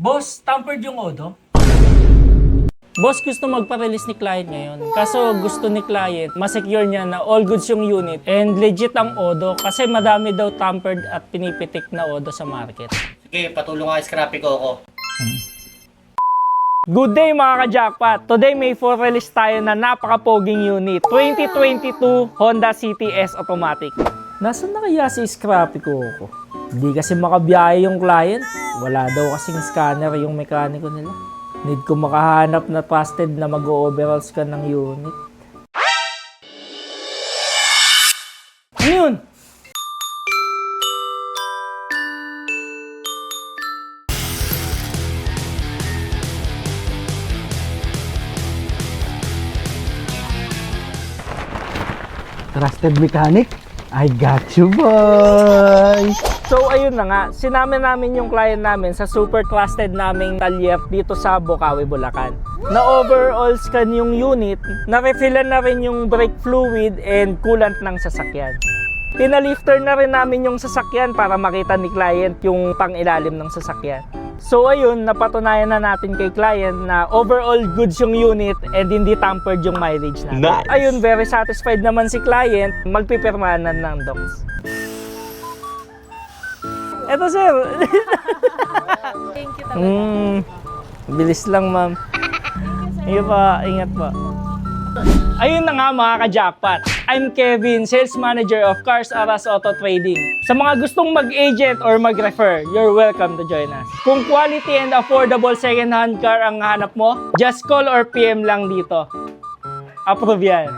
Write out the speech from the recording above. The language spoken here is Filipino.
Boss, tampered yung Odo? Boss, gusto magpa-release ni client ngayon. Kaso gusto ni client, masecure niya na all goods yung unit and legit ang Odo kasi madami daw tampered at pinipitik na Odo sa market. Sige, patulong nga scrappy ko ako. Good day mga ka-jackpot! Today may for release tayo na napaka-poging unit. 2022 Honda City S Automatic. Nasaan na kaya si Scrappy ko ko? Hindi kasi makabiyahe yung client. Wala daw kasing scanner yung mekaniko nila. Need ko makahanap na trusted na mag-overall scan ng unit. Ano yun? Trusted mechanic? I got you, boy! So ayun na nga, sinama namin yung client namin sa super trusted naming talyer dito sa Bocaue, Bulacan. Na overall scan yung unit, na-refillan na rin yung brake fluid and coolant ng sasakyan. Pinalifter na rin namin yung sasakyan para makita ni client yung pangilalim ng sasakyan. So ayun, napatunayan na natin kay client na overall goods yung unit and hindi tampered yung mileage natin. Nice. Ayun, very satisfied naman si client, magpipirmanan ng docs. Eto sir. Thank you talaga. Hmm, bilis lang ma'am. Sige pa, ingat pa. Ayun na nga mga ka-jackpot. I'm Kevin, Sales Manager of Cars Aras Auto Trading. Sa mga gustong mag-agent or mag-refer, you're welcome to join us. Kung quality and affordable second-hand car ang hanap mo, just call or PM lang dito. Approve yan.